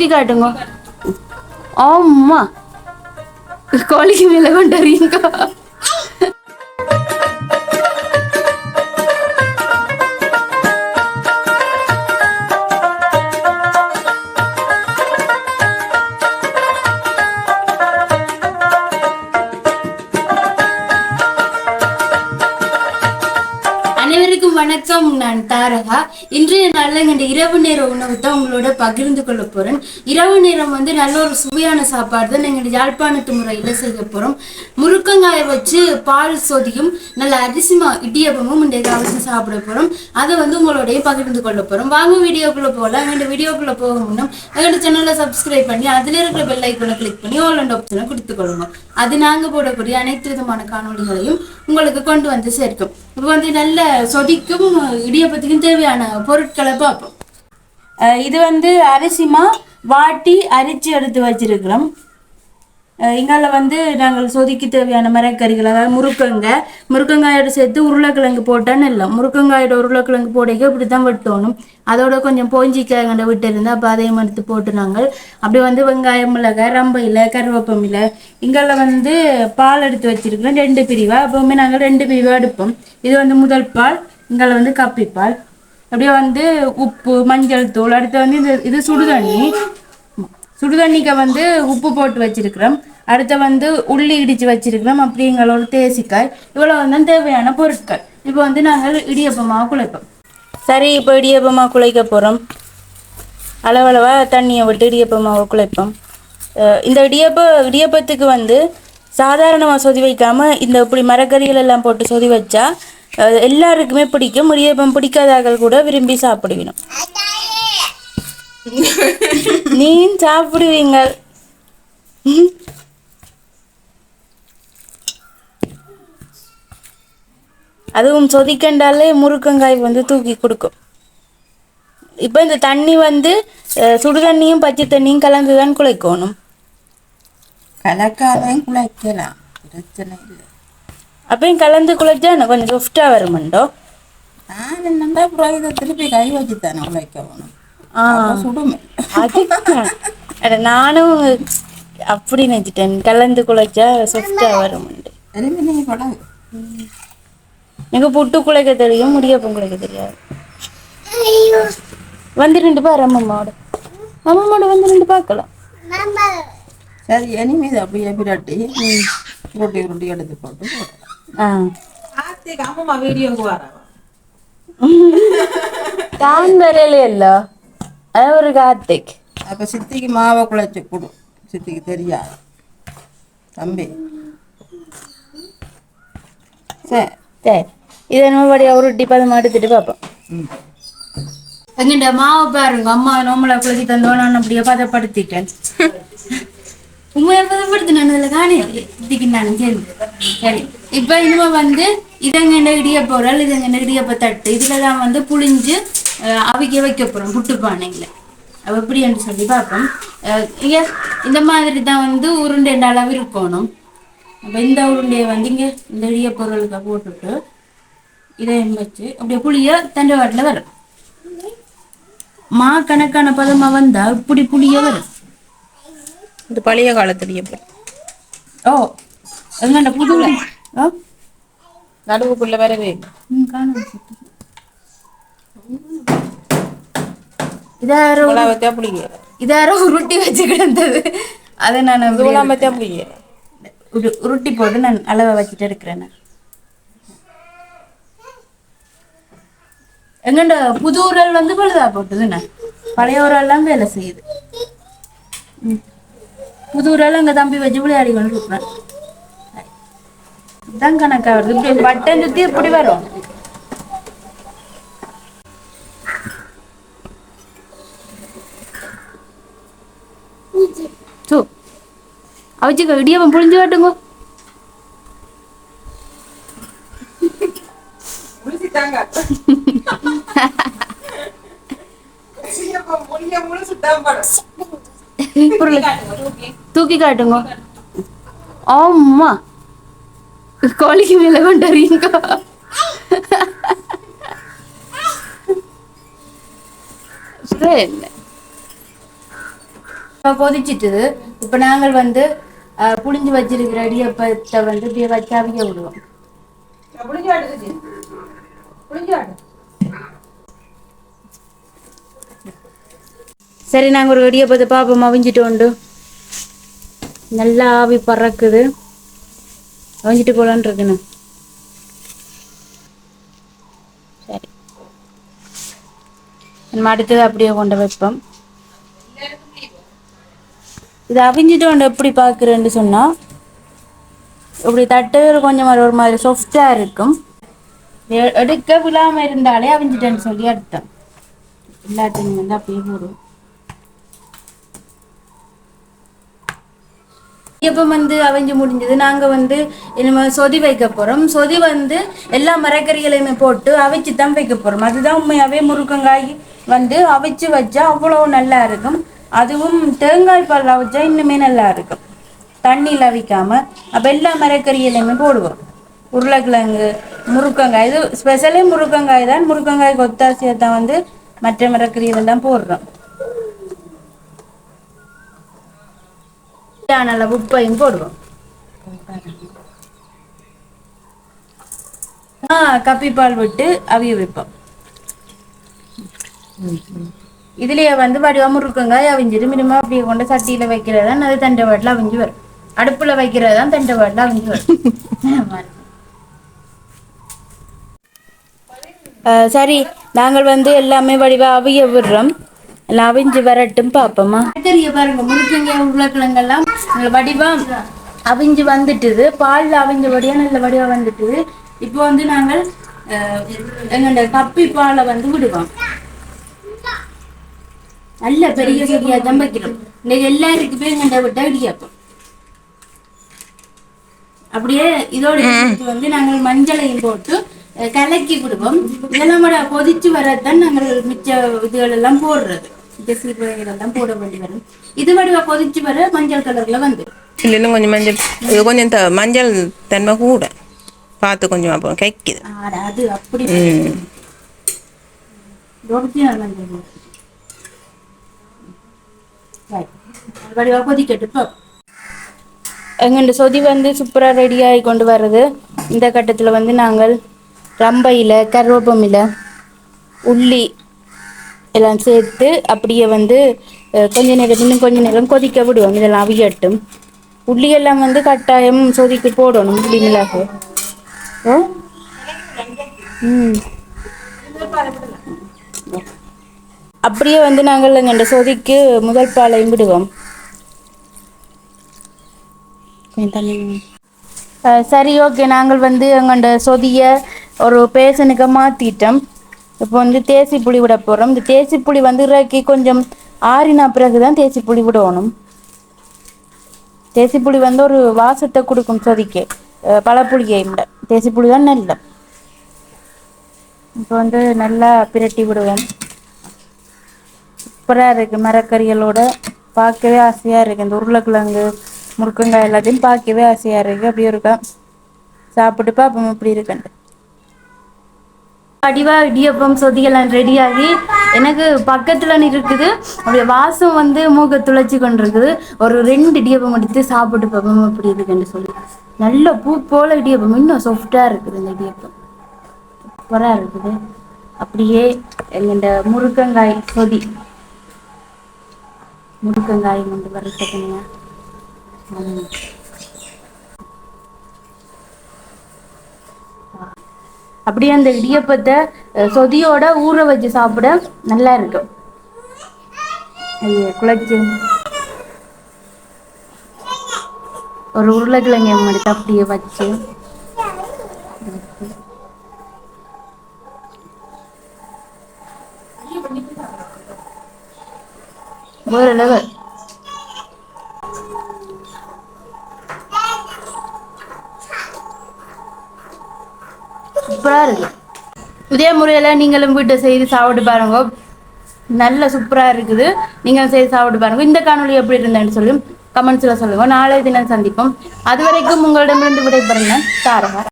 தூக்கி காட்டுங்க. ஆமா. கோழிக்கு மேல கொண்டு வரீங்க. வணக்கம் நான் தாரகா. இன்றைய நாளில் இந்த இரவு நேர உணவு தான் உங்களோட பகிர்ந்து கொள்ள போறேன். இரவு நேரம் வந்து நல்ல ஒரு சுவையான சாப்பாடு தான் எங்கள் யாழ்ப்பாணத்து முறையில் செய்ய போறோம். முருக்கங்காயை வச்சு பால் சொதியும் நல்ல அரிசிமா இடியப்பமும் இன்றைக்கு அவசியம் சாப்பிட போறோம். அதை வந்து உங்களோடய பகிர்ந்து கொள்ள போறோம். வாங்க வீடியோக்குள்ள போகலாம். எங்கள் வீடியோக்குள்ள போக முன்னும் எங்களோட சேனலை சப்ஸ்கிரைப் பண்ணி அதுல இருக்கிற பெல் ஐக்கனை கிளிக் பண்ணி ஆல் அண்ட் ஆப்ஷனை கொடுத்துக்கொள்ளுங்க அது நாங்க போடக்கூடிய அனைத்து விதமான காணொளிகளையும் உங்களுக்கு கொண்டு வந்து சேர்க்கும். இப்போ வந்து நல்ல சொதிக்கும் இடியப்பத்துக்கும் தேவையான பொருட்களை பார்ப்போம். இது வந்து அரிசிமா வாட்டி அரிச்சு எடுத்து வச்சிருக்கிறோம். இங்கால வந்து நாங்கள் சொதிக்கு தேவையான மரக்கறிகள் அதாவது முருக்கங்காய் முருக்கங்காயோட சேர்த்து உருளைக்கிழங்கு போட்டான்னு இல்லை. முருக்கங்காயோட உருளைக்கிழங்கு போடைக்கு இப்படி தான் வெட்டணும். அதோட கொஞ்சம் போஞ்சிக்காய்கண்ட விட்டு இருந்தால் அப்போ அதையும் எடுத்து போட்டு நாங்கள் அப்படி வந்து வெங்காயம் மிளகாய் ரம்பையில் கருவேப்பமில்லை இங்கால வந்து பால் எடுத்து வச்சிருக்கிறோம். ரெண்டு பிரிவாக எப்பவுமே நாங்கள் ரெண்டு பிரிவாக எடுப்போம். இது வந்து முதல் பால் இங்கே வந்து கப்பிப்பால். அப்படியே வந்து உப்பு மஞ்சள் தூள் அடுத்து வந்து இது இது சுடுதண்ணி. சுடுதண்ணிக்கு வந்து உப்பு போட்டு வச்சிருக்கிறோம். அடுத்து வந்து உள்ளி இடித்து வச்சிருக்கிறோம். அப்படிங்களோட தேசிக்காய். இவ்வளோ வந்து தேவையான பொருட்கள். இப்போ வந்து நாங்கள் இடியப்பமாக குழைப்போம். சரி இப்போ இடியப்பமாக குழைக்க போகிறோம் அளவளவாக தண்ணியை விட்டு இடியப்பமாக குழைப்போம். இந்த இடியப்ப இடியப்பத்துக்கு வந்து சாதாரணமாக சொதி வைக்காமல் இந்த இப்படி மரக்கறிகள் எல்லாம் போட்டு சொதி வச்சா எல்லாருக்குமே பிடிக்கும். இடியப்பம் பிடிக்காதார்கள் கூட விரும்பி சாப்பிடுவினோம். நீ சாப்பிடுவீங்கள் அதுவும் சொதிக்கண்டாலே முருக்கங்காய் வந்து தூக்கி கொடுக்கும். இப்போ இந்த தண்ணி வந்து அஹ், சுடு தண்ணியும் பச்சை தண்ணியும் கலந்து தான் குலைக்கணும் கலக்காதான் குலைக்கலாம் பிரச்சனை இல்லை. அப்பயும் கலந்து குழைச்சா எனக்கு கொஞ்சம் சாஃப்டாக வருமெண்டோ நான் என்னண்டா அப்புறம் இதை திருப்பி கை வச்சு தானே உழைக்க ஆ அப்ப சுடுமே அட நானும் அப்படி நினச்சிட்டேன் கலந்து குழைச்சா சாஃப்டாக வருமெண்டு எனக்கு புட்டு குழைக்க தெரியும் முடியப்பம் குழைக்க தெரியாது வந்து ரெண்டு பாரு அம்மம்மாவோட அம்மம்மாவோட வந்து ரெண்டு பார்க்கலாம் சரி இனிமே இதை அப்படியே பிரட்டி உருட்டி உருட்டி எடுத்து போட்டு அம்மா வீடியோக்கு வரவா தான் வரல இல்ல. அது ஒரு கார்த்திக். அப்போ சித்திக்கு மாவை குழைச்சி கொடு. சித்திக்கு தெரியாது. தம்பி. சரி சரி இதை நம்ம படியா உருட்டி பதமா எடுத்துட்டு பார்ப்போம். ம். எங்கிட்ட மாவு பாருங்க. அம்மா நோம்பல குளிக்க தந்தோம். நான் அப்படியே பதப்படுத்திட்டேன். உண்மையை பதப்படுத்தினேன். அதில் இதுக்கு நான் சேர்ந்து சரி. இப்போ இனிமே வந்து இதங்கண்ட இடியப்ப உரல் இதங்கண்ட இடியப்ப தட்டு? இதில் தான் வந்து புளிஞ்சு அவிக்க வைக்க போகிறோம் புட்டு பானையில். எப்படின்னு சொல்லி பார்ப்போம். இங்க இந்த மாதிரி தான் வந்து உருண்டை அளவு இருக்கணும். அப்போ இந்த உருண்டையை வந்து இங்கே இந்த இடியப்ப உரலுக்கு போட்டுட்டு இதையும் வச்சு அப்படியே புளிய தண்டை வாட்டில் வரும். மா கணக்கான பதமா வந்தா இப்படி புளிய வரும். இது பழைய காலத்துலேயே போய் ஓ எங்கண்ட புது நடுவுக்குள்ளே வரவே இல்லை ம், காணோம். சித்தி. இதாரோ இவ்வளோ வச்சா பிடிக்கிற இதாரோ உருட்டி வச்சு கிடந்தது அதை நான் உருட்டி போட்டு நான் அளவை வச்சுட்டு இருக்கிறேன். எங்கண்ட புது உரல் வந்து பழுதா போட்டுதுண்ணே பழைய உரல்லாம் வேலை செய்யுது. புது உரல் அங்க தம்பி வச்சு விளையாடி கொண்டு இருப்பேன் இதான் கணக்கா வருது இப்படி பட்டன் சுத்தி இப்படி வரும். அவிச்சுக்க இடியப்பம் புளிஞ்சு காட்டுங்க. தூக்கி காட்டுங்க ஆமா கோழிக்கு மேல கொண்டு வரீங்க என்ன இப்போ கொதிச்சிட்டுது இப்போ நாங்கள் வந்து புளிஞ்சு வச்சிருக்கிற இடியப்பத்தை வந்து இப்படியே வச்சு விடுவோம். சரி நாங்கள் ஒரு இடியப்பத்தை பார்ப்போம் அவிஞ்சிட்டு உண்டு. நல்லா ஆவி பறக்குது. அவிஞ்சிட்டு போலான்னு இருக்குண்ணா சரி. நம்ம அடுத்தது அப்படியே கொண்டு வைப்போம். இது அவிஞ்சிட்டு உண்டு எப்படி பார்க்குறேன்னு சொன்னால் இப்படி தட்டு கொஞ்சம் ஒரு ஒரு மாதிரி சாஃப்டாக இருக்கும். எடுக்க விழாம இருந்தாலே அவிஞ்சிட்டேன்னு சொல்லி அர்த்தம். எல்லாத்தையும் வந்து அப்படியே போடுவோம் இப்போ வந்து அவிஞ்சு முடிஞ்சது? நாங்கள் வந்து இனிமே சொதி வைக்க போகிறோம் சொதி வந்து எல்லா மரக்கறிகளையுமே போட்டு அவிச்சு தான் வைக்க போகிறோம் அதுதான் உண்மையாகவே முருக்கங்காய் வந்து அவிச்சு வச்சா அவ்வளோ நல்லா இருக்கும். அதுவும் தேங்காய் பால் அவிச்சா இன்னுமே நல்லா இருக்கும். தண்ணியில் அவிக்காமல் அப்போ எல்லா மரக்கறிகளையுமே போடுவோம். உருளைக்கிழங்கு முருக்கங்காய் இது ஸ்பெஷலே முருக்கங்காய் தான். முருக்கங்காய் கொத்தாசியை தான் வந்து மற்ற மரக்கறிகளை தான் போடுறோம். தேவையான அளவு உப்பையும் போடுவோம் கப்பி கப்பிப்பால் விட்டு அவிய வைப்போம். இதுலயே வந்து வடிவா முருக்கங்காய் அவிஞ்சிட்டு மினிமம் அப்படியே கொண்டு சட்டியில வைக்கிறதா அது தண்டை வாட்டில் அவிஞ்சு வரும். அடுப்புல வைக்கிறதா தண்டை வாட்டில் அவிஞ்சு வரும். சரி நாங்கள் வந்து எல்லாமே வடிவா அவிய விடுறோம். எல்லாம் அவிஞ்சு வரட்டும் பார்ப்போமா தெரிய பாருங்க முருக்கங்க உருளைக்கிழங்கெல்லாம் வடிவம் அவிஞ்சு வந்துட்டுது. பால்ல அவிஞ்ச வடியா நல்ல வடிவா வந்துட்டுது. இப்போ வந்து நாங்கள் அஹ், எங்கள்ட கப்பி பாலை வந்து விடுவோம். நல்ல பெரிய பெரிய தான் வைக்கிறோம் இன்னைக்கு எல்லாருக்குமே எங்கள்ட விட்டா இடியாப்பம். அப்படியே இதோட வந்து நாங்கள் மஞ்சளையும் போட்டு கலக்கி விடுவோம். இதெல்லாம் கூட கொதிச்சு வரதான் நாங்கள் மிச்ச இதுகள் எல்லாம் போடுறது. இந்த சீரகங்கள் எல்லாம் போட வேண்டி வரும். இது வடிவா கொதிச்சு வர மஞ்சள் கலர்ல வந்து. இல்லை இன்னும் கொஞ்சம் மஞ்சள் இது கொஞ்சம் மஞ்சள் தன்மை கூட. பார்த்து கொஞ்சம் அப்போ கைக்குது. அது அப்படி வடிவா எங்கள்ட சொதி வந்து சூப்பராக ரெடியாகி கொண்டு வர்றது. இந்த கட்டத்தில் வந்து நாங்கள் ரம்பையில் கருவேப்பமில உள்ளி எல்லாம் சேர்த்து அப்படியே வந்து கொஞ்ச நேரம் இன்னும் கொஞ்ச நேரம் கொதிக்க விடுவோம். இதெல்லாம் அவியட்டும். உள்ளி எல்லாம் வந்து கட்டாயம் சொதிக்கு போடணும் உள்ளி மிளகு. அப்படியே வந்து நாங்கள் எங்கள்ட சொதிக்கு முதல் பாலையும் விடுவோம். சரி ஓகே. நாங்கள் வந்து எங்கள்ட சொதிய ஒரு பேசனுக்கு மாற்றிட்டோம் இப்போ வந்து தேசி புளி விட போகிறோம் இந்த தேசி புளி வந்து இறக்கி கொஞ்சம் ஆறின பிறகு தான் தேசி புளி விடணும். தேசி புளி வந்து ஒரு வாசத்தை கொடுக்கும் சொதிக்கு. பழப்புளியை விட. தேசி புளி தான் நல்ல. இப்போ வந்து நல்லா பிரட்டி விடுவோம். சூப்பராக இருக்குது மரக்கறிகளோட பார்க்கவே ஆசையாக இருக்குது இந்த உருளைக்கிழங்கு முருக்கங்காய் எல்லாத்தையும் பார்க்கவே ஆசையாக இருக்குது அப்படியே இருக்கா. சாப்பிட்டு பார்ப்போம். இப்படி இருக்கேன் அடிவா இடியப்பம் சொதியெல்லாம் ரெடியாகி எனக்கு பக்கத்துல இருக்குது அப்படியே வாசம் வந்து மூக்க துளைச்சி கொண்டிருக்குது. ஒரு ரெண்டு இடியப்பம் எடுத்து சாப்பிட்டு பார்ப்போம் அப்படி இருக்குன்னு சொல்லி. நல்ல பூ போல இடியப்பம். இன்னும் சாஃப்டா இருக்குது இந்த இடியப்பம். சூப்பராக இருக்குது. அப்படியே எங்கள்ட முருக்கங்காய் சொதி. முருக்கங்காய் கொண்டு வறுத்துக்கணுங்க ம். அப்படியே அந்த இடியப்பத்தை சொதியோட ஊற வச்சு சாப்பிட நல்லா இருக்கும். குழச்சி. ஒரு உருளைக்கிழங்கு எடுத்து அப்படியே வச்சு. வேற லெவல் சூப்பராக இருக்கு. இதே முறையில் நீங்களும் வீட்டை செய்து சாப்பிட்டு பாருங்க. நல்ல சூப்பராக இருக்குது. நீங்களும் செய்து சாப்பிட்டு பாருங்க. இந்த காணொளி எப்படி இருந்தேன்னு சொல்லி கமெண்ட்ஸில் சொல்லுங்க. நாளை தினம் சந்திப்போம். அது வரைக்கும் உங்களிடமிருந்து விடைபெறுங்க தாரகா